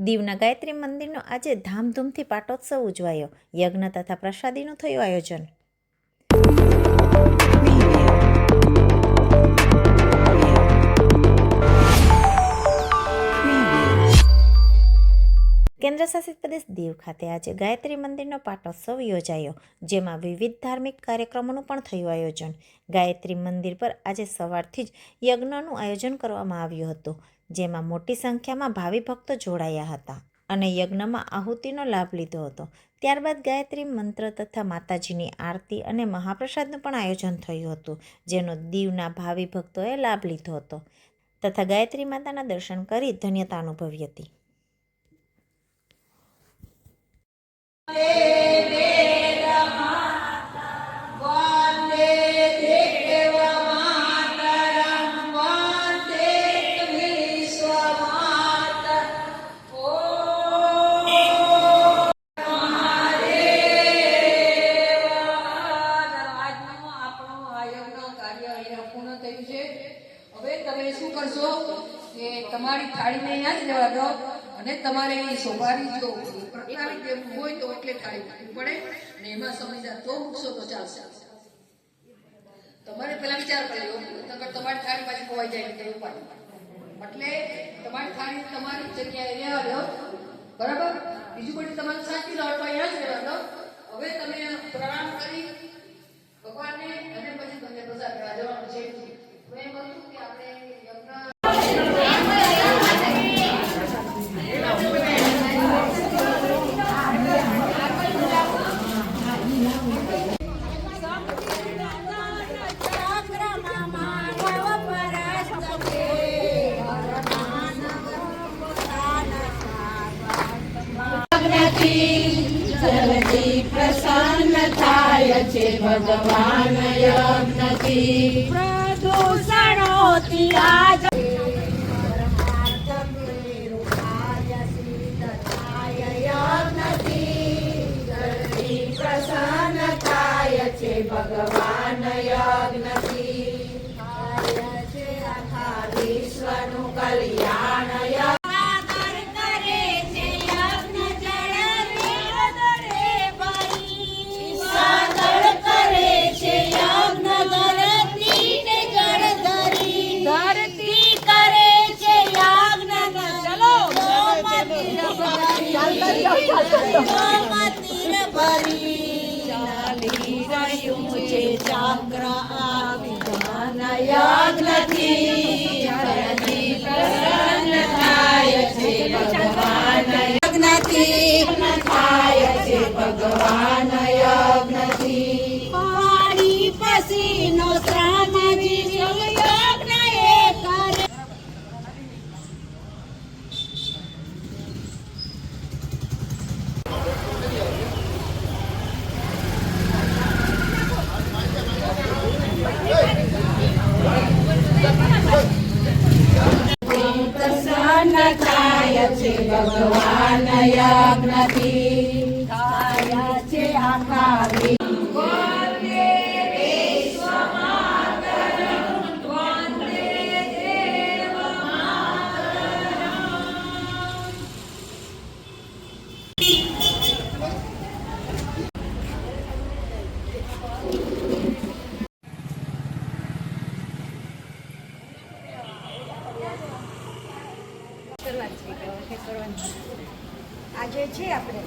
દીવના ગાયત્રી મંદિરનો આજે ધામધૂમથી પાટોત્સવ ઉજવાયો. યજ્ઞ તથા પ્રસાદીનું થયું આયોજન. કેન્દ્રશાસિત પ્રદેશ દીવ ખાતે આજે ગાયત્રી મંદિરનો પાટોત્સવ યોજાયો, જેમાં વિવિધ ધાર્મિક કાર્યક્રમોનું પણ થયું આયોજન. ગાયત્રી મંદિર પર આજે સવારથી જ યજ્ઞનું આયોજન કરવામાં આવ્યું હતું, જેમાં મોટી સંખ્યામાં ભાવિ ભક્તો જોડાયા હતા અને યજ્ઞમાં આહુતિનો લાભ લીધો હતો. ત્યારબાદ ગાયત્રી મંત્ર તથા માતાજીની આરતી અને મહાપ્રસાદનું પણ આયોજન થયું હતું, જેનો દીવના ભાવિ ભક્તોએ લાભ લીધો હતો તથા ગાયત્રી માતાના દર્શન કરી ધન્યતા અનુભવી હતી. કે તમારી થાળીને અહીંયા જ લેવા દો અને તમારે એ સોભારી જો પ્રકારી દેવું હોય તો એટલે થાળી મૂકવી પડે અને એમાં સમજદાર તો મૂકશો તો ચાલશે. તમારે પેલા વિચાર કર્યો તમારી થાળી પાછી ખોવાઈ જાય એટલે ઉપાડી એટલે તમારી થાળી તમારી જગ્યાએ રહેવા દો. બરાબર? બીજું બધું તમારે સાચી લો તો અહીંયા જ રહેવા દો. હવે તમે પ્રણામ કરી ભગવાનને અને પછી તમને પ્રસાદ કરવા જવાનું છે હું એમ કહું છું કે આપણે યજ્ઞ જલ્દી પ્રસન્ન થાય છે ભગવાન યજ્ઞથી પ્રદૂષણોથી આજ ભગવાન ચલો રહ્યું છે ચક્ર આ વિધાન યજ્ઞથી જલ્દી પ્રસન્ન થાય છે ભગવાન યજ્ઞથી થાય છે ભગવાન યજ્ઞથી પાણી પસીનો શ્રામજી યજ્ઞ એ કરે પ્રસન્ન થાય છે ભગવાન યજ્ઞથી આજે છે આપણે.